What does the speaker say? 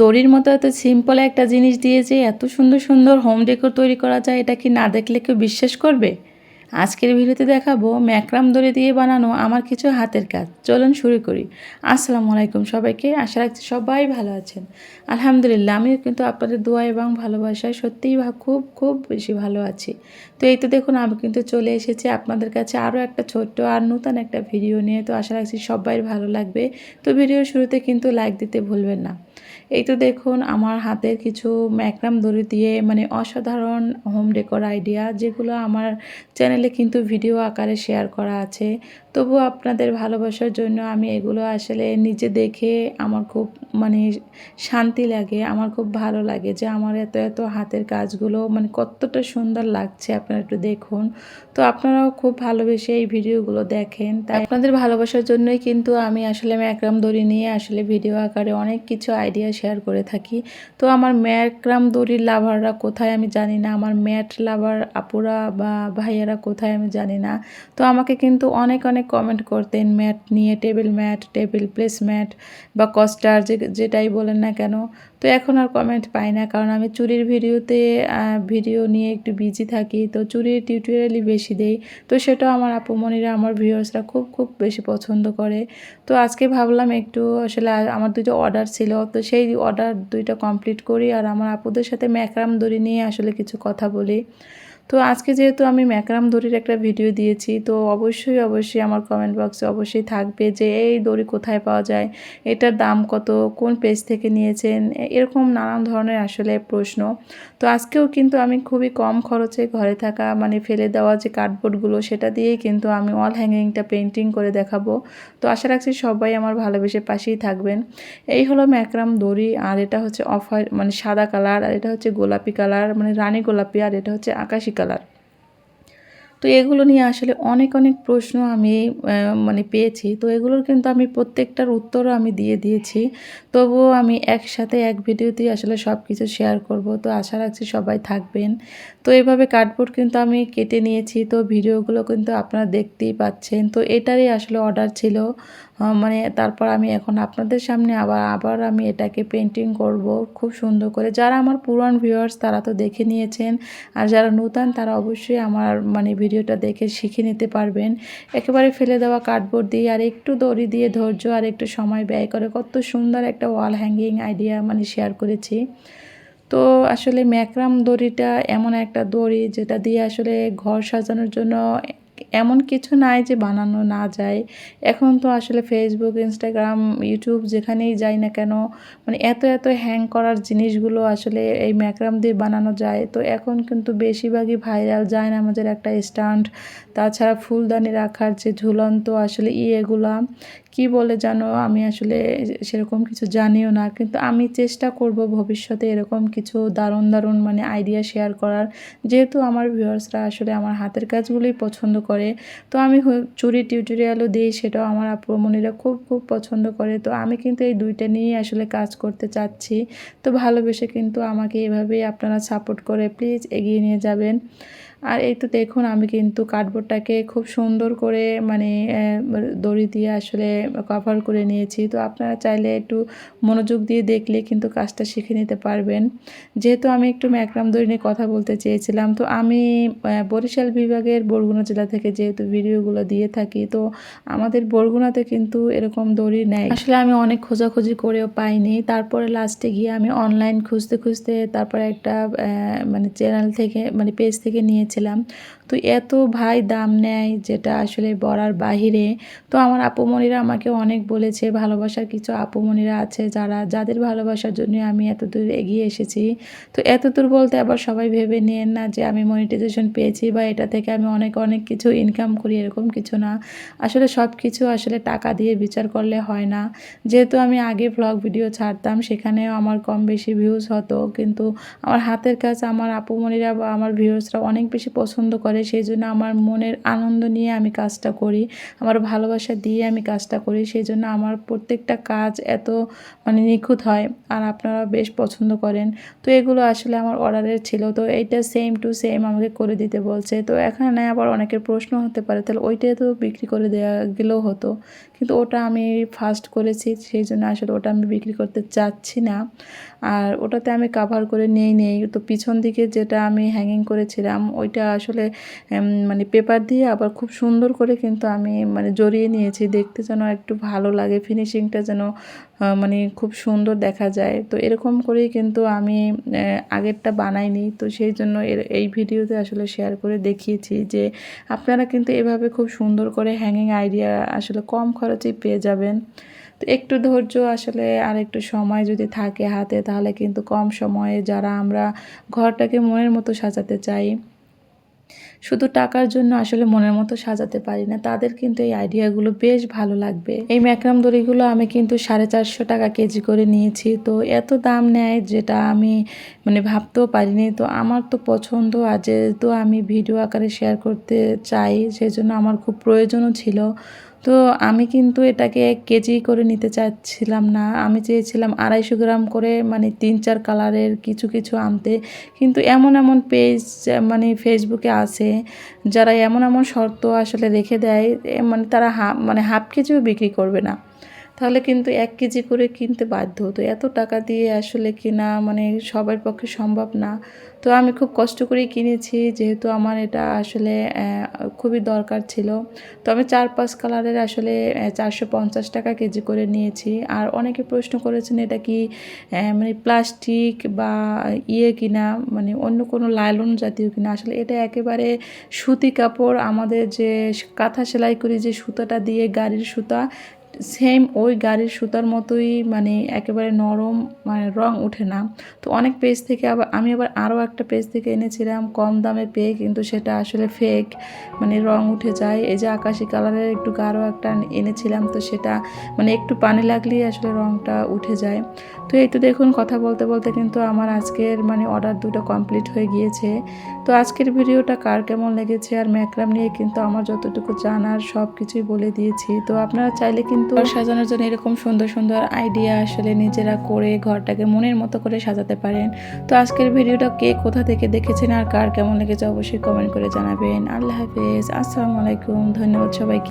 দড়ির মতো এত সিম্পল একটা জিনিস দিয়ে যে এত সুন্দর সুন্দর হোম ডেকোর তৈরি করা যায়, এটা কি না দেখলে কেউ বিশ্বাস করবে? আজকের ভিডিওতে দেখাবো ম্যাক্রাম দড়ি দিয়ে বানানো আমার কিছু হাতের কাজ। চলুন শুরু করি। আসসালামু আলাইকুম সবাইকে। আশা রাখছি সবাই ভালো আছেন। আলহামদুলিল্লাহ, আমিও কিন্তু আপনাদের দোয়া এবং ভালোবাসায় সত্যিই খুব খুব বেশি ভালো আছি। তো এই তো দেখুন, আমি কিন্তু চলে এসেছি আপনাদের কাছে আরও একটা ছোট্ট আর নতুন একটা ভিডিও নিয়ে। তো আশা রাখছি সবাই ভালো লাগবে। তো ভিডিওর শুরুতে কিন্তু লাইক দিতে ভুলবেন না। এই তো দেখুন, আমার হাতের কিছু ম্যাকরাম দড়ি দিয়ে মানে অসাধারণ হোম ডেকোর আইডিয়া যেগুলো আমার চ্যানেলে কিন্তু ভিডিও আকারে শেয়ার করা আছে। তবু আপনাদের ভালোবাসার জন্য আমি এগুলো আসলে নিজে দেখে আমার খুব মানে শান্তি লাগে, আমার খুব ভালো লাগে যে আমার এত এত হাতের কাজগুলো মানে কতটা সুন্দর লাগছে আপনারা একটু দেখুন। তো আপনারাও খুব ভালোবেসে এই ভিডিওগুলো দেখেন। তাই আপনাদের ভালোবাসার জন্যই কিন্তু আমি আসলে ম্যাকরাম দড়ি নিয়ে আসলে ভিডিও আকারে অনেক কিছু আইডিয়া শেয়ার করে থাকি। তো আমার ম্যাকরাম দড়ির লাভাররা কোথায় আমি জানি না, আমার ম্যাট লাভার আপুরা বা ভাইয়ারা কোথায় আমি জানি না। তো আমাকে কিন্তু অনেক অনেক কমেন্ট করতেন ম্যাট নিয়ে table mat table place mat বা কস্টার যে, যেটাই বলেন না কেন। তো এখন আর কমেন্ট পাই না, কারণ আমি চুরির ভিডিওতে ভিডিও নিয়ে একটু বিজি থাকি, তো চুরির টিউটোরিয়ালই বেশি দেই। তো সেটাও আমার আপুমণিরা আমার ভিউয়ার্সরা খুব খুব বেশি পছন্দ করে। তো আজকে ভাবলাম একটু আসলে আমার দুটো অর্ডার ছিল, তো সেই অর্ডার দুইটা কমপ্লিট করি আর আমার আপুদের সাথে ম্যাকরাম দড়ি নিয়ে আসলে কিছু কথা বলি। তো আজকে যেহেতু আমি ম্যাকরাম দড়ির একটা ভিডিও দিয়েছি, তো অবশ্যই অবশ্যই আমার কমেন্ট বক্সে অবশ্যই থাকবে যে এই দড়ি কোথায় পাওয়া যায়, এটার দাম কত, কোন পেজ থেকে নিয়েছেন এরকম নানান ধরনের আসলে প্রশ্ন। তো আজকেও কিন্তু আমি খুবই কম খরচে ঘরে থাকা মানে ফেলে দেওয়া যে কার্ডবোর্ডগুলো সেটা দিয়েই কিন্তু আমি ওয়াল হ্যাঙ্গিংটা পেন্টিং করে দেখাবো। তো আশা রাখছি সবাই আমার ভালোবেসে পাশেই থাকবেন। এই হলো ম্যাকরাম দড়ি, আর এটা হচ্ছে অফ মানে সাদা কালার আর এটা হচ্ছে গোলাপি কালার মানে রানী গোলাপি, আর এটা হচ্ছে আকাশি কালার কালার তো এগুলো নিয়ে আসলে অনেক অনেক প্রশ্ন আমি মানে পেয়েছি। তো এগুলোর কিন্তু আমি প্রত্যেকটার উত্তরও আমি দিয়ে দিয়েছি। তবুও আমি একসাথে এক ভিডিওতেই আসলে সব কিছু শেয়ার করব। তো আশা রাখছি সবাই থাকবেন। তো এভাবে কার্ডবোর্ড কিন্তু আমি কেটে নিয়েছি। তো ভিডিওগুলো কিন্তু আপনারা দেখতেই পাচ্ছেন। তো এটারই আসলে অর্ডার ছিল। মানে তারপর আমি এখন আপনাদের সামনে আবার আবার আমি এটাকে পেন্টিং করব খুব সুন্দর করে। যারা আমার পুরান ভিউয়ার্স তারা তো দেখে নিয়েছেন। আর যারা নূতন তারা অবশ্যই আমার মানে ভিডিওটা দেখে শিখে নিতে পারবেন। একেবারে ফেলে দেওয়া কার্ডবোর্ড দিয়ে আর একটু দড়ি দিয়ে ধৈর্য আর একটু সময় ব্যয় করে কত সুন্দর একটা ওয়াল হ্যাঙ্গিং আইডিয়া মানে শেয়ার করেছি। তো আসলে ম্যাকরাম দড়িটা এমন একটা দড়ি যেটা দিয়ে আসলে ঘর সাজানোর জন্য এমন কিছু নাই যে বানানো না যায়। এখন তো আসলে ফেসবুক ইনস্টাগ্রাম ইউটিউব যেখানেই যাই না কেন মানে এত এত হ্যাং করার জিনিসগুলো আসলে এই ম্যাকরাম দিয়ে বানানো যায়। তো এখন কিন্তু বেশিরভাগই ভাইরাল যায় না আমাদের একটা স্ট্যান্ড তাছাড়া ফুলদানি রাখার যে ঝুলন্ত আসলে ইয়েগুলা কি বলে জানো? আমি আসলে সেরকম কিছু জানিও না। কিন্তু আমি চেষ্টা করব ভবিষ্যতে এরকম কিছু দারুণ দারুণ মানে আইডিয়া শেয়ার করার। যেহেতু আমার ভিউয়ার্সরা আসলে আমার হাতের কাজগুলোই পছন্দ করে, তো আমি চুরি টিউটোরিয়ালও দিই, সেটাও আমার আপুমনিরা খুব খুব পছন্দ করে। তো আমি কিন্তু এই দুইটা নিয়েই আসলে কাজ করতে চাচ্ছি। তো ভালোবেসে কিন্তু আমাকে এভাবেই আপনারা সাপোর্ট করে প্লিজ এগিয়ে নিয়ে যাবেন। আর এই তো দেখুন, আমি কিন্তু কার্ডবোর্ডটাকে খুব সুন্দর করে মানে দড়ি দিয়ে আসলে কভার করে নিয়েছি। তো আপনারা চাইলে একটু মনোযোগ দিয়ে দেখলে কিন্তু কাজটা শিখে নিতে পারবেন। যেহেতু আমি একটু ম্যাকরাম দড়ি নিয়ে কথা বলতে চেয়েছিলাম, তো আমি বরিশাল বিভাগের বরগুনা জেলা থেকে যেহেতু ভিডিওগুলো দিয়ে থাকি, তো আমাদের বরগুনাতে কিন্তু এরকম দড়ি নেয় আসলে আমি অনেক খোঁজাখুঁজি করেও পাইনি। তারপরে লাস্টে গিয়ে আমি অনলাইন খুঁজতে খুঁজতে তারপরে একটা মানে চ্যানেল থেকে মানে পেজ থেকে নিয়েছিলাম তো এত ভাই দাম নেয় যেটা আসলে বলার বাহিরে? তো আমার আপুমণিরা আমাকে অনেক বলেছে, ভালোবাসার কিছু আপুমণিরা আছে যারা, যাদের ভালোবাসার জন্য আমি এত দূর এগিয়ে এসেছি। তো এত দূর বলতে আবার সবাই ভেবে নিয়েন না যে আমি মনিটাইজেশন পেয়েছি বা এটা থেকে আমি অনেক অনেক কিছু ইনকাম করি, এরকম কিছু না। আসলে সব কিছু আসলে টাকা দিয়ে বিচার করলে হয় না। যেহেতু আমি আগে ব্লগ ভিডিও ছাড়তাম, সেখানেও আমার কম বেশি ভিউজ হতো, কিন্তু আমার হাতের কাজ, আমার আপুমণিরা বা আমার ভিউজরা অনেক বেশি বেশি পছন্দ করে সেই জন্য আমার মনের আনন্দ নিয়ে আমি কাজটা করি, আমার ভালোবাসা দিয়ে আমি কাজটা করি সেই জন্য আমার প্রত্যেকটা কাজ এত মানে নিখুঁত হয় আর আপনারা বেশ পছন্দ করেন। তো এগুলো আসলে আমার অর্ডারের ছিল, তো এইটা সেম টু সেম আমাকে করে দিতে বলছে। তো এখানে আবার অনেকের প্রশ্ন হতে পারে, তাহলে ওইটা তো বিক্রি করে দেওয়া গেলেও হতো, কিন্তু ওটা আমি ফার্স্ট করেছি সেই জন্য আসলে ওটা আমি বিক্রি করতে চাচ্ছি না। আর ওটাতে আমি কাভার করে নেই নেই, তো পিছন দিকে যেটা আমি হ্যাঙ্গিং করেছিলাম ওইটা আসলে মানে পেপার দিয়ে আবার খুব সুন্দর করে কিন্তু আমি মানে জড়িয়ে নিয়েছি। দেখতে যেন একটু ভালো লাগে ফিনিশিংটা যেন মানে খুব সুন্দর দেখা যায়। তো এরকম করেই কিন্তু আমি আগেরটা বানাইনি। তো সেই জন্য এই ভিডিওতে আসলে শেয়ার করে দেখিয়েছি যে, আপনারা কিন্তু এভাবে খুব সুন্দর করে হ্যাঙ্গিং আইডিয়া আসলে কম খরচেই পেয়ে যাবেন। তো একটু ধৈর্য আসলে আর একটু সময় যদি থাকে হাতে, তাহলে কিন্তু কম সময়ে যারা আমরা ঘরটাকে মনের মতো সাজাতে চাই শুধু টাকার জন্য আসলে মনের মতো সাজাতে পারি না। তাদের কিন্তু এই আইডিয়াগুলো বেশ ভালো লাগবে। এই ম্যাক্রাম দড়িগুলো আমি কিন্তু সাড়ে চারশো টাকা কেজি করে নিয়েছি। তো এত দাম নেয় যেটা আমি মানে ভাবতেও পারিনি। তো আমার তো পছন্দ আর যেহেতু আমি ভিডিও আকারে শেয়ার করতে চাই সেই জন্য আমার খুব প্রয়োজনও ছিল। তো আমি কিন্তু এটাকে এক কেজি করে নিতে চাচ্ছিলাম না। আমি চেয়েছিলাম আড়াইশো গ্রাম করে মানে তিন চার কালারের কিছু কিছু আনতে। কিন্তু এমন এমন পেজ মানে ফেসবুকে আছে, যারা এমন এমন শর্ত আসলে রেখে দেয় মানে তারা হাফ মানে হাফ কেজিও বিক্রি করবে না। তাহলে কিন্তু এক কেজি করে কিনতে বাধ্য। হতো এত টাকা দিয়ে আসলে কিনা মানে সবার পক্ষে সম্ভব না। তো আমি খুব কষ্ট করেই কিনেছি, যেহেতু আমার এটা আসলে খুবই দরকার ছিল। তো আমি চার পাঁচ কালারের আসলে চারশো পঞ্চাশ টাকা কেজি করে নিয়েছি। আর অনেকে প্রশ্ন করেছেন এটা কি মানে প্লাস্টিক বা ইয়ে কিনা মানে অন্য কোনো লাইলন জাতীয় কিনা। আসলে এটা একেবারে সুতি কাপড়, আমাদের যে কাঁথা সেলাই করি যে সুতাটা দিয়ে গাড়ির সুতা সেম ওই গাড়ির সুতার মতোই মানে একেবারে নরম মানে রং ওঠে না। তো অনেক পেজ থেকে আবার, আমি আবার আরও একটা পেজ থেকে এনেছিলাম, কম দামে পেয়ে কিন্তু সেটা আসলে ফেক মানে রং উঠে যায়। এই যে আকাশি কালারের একটু গাঢ় একটা এনেছিলাম, তো সেটা মানে একটু পানি লাগলেই আসলে রংটা উঠে যায়। তো এই তো দেখুন, কথা বলতে বলতে কিন্তু আমার আজকের মানে অর্ডার দুটো কমপ্লিট হয়ে গিয়েছে। তো আজকের ভিডিওটা কার কেমন লেগেছে আর ম্যাকরাম নিয়ে কিন্তু আমার যতটুকু জানার সব কিছুই বলে দিয়েছি। তো আপনারা চাইলে কিন্তু ঘর সাজানোর জন্য এরকম সুন্দর সুন্দর আইডিয়া আসলে নিজেরা করে ঘরটাকে মনের মতো করে সাজাতে পারেন। তো আজকের ভিডিওটা কে কোথা থেকে দেখেছেন আর কার কেমন লেগেছে অবশ্যই কমেন্ট করে জানাবেন। আল্লাহ হাফেজ, আসসালামু আলাইকুম, ধন্যবাদ সবাইকে।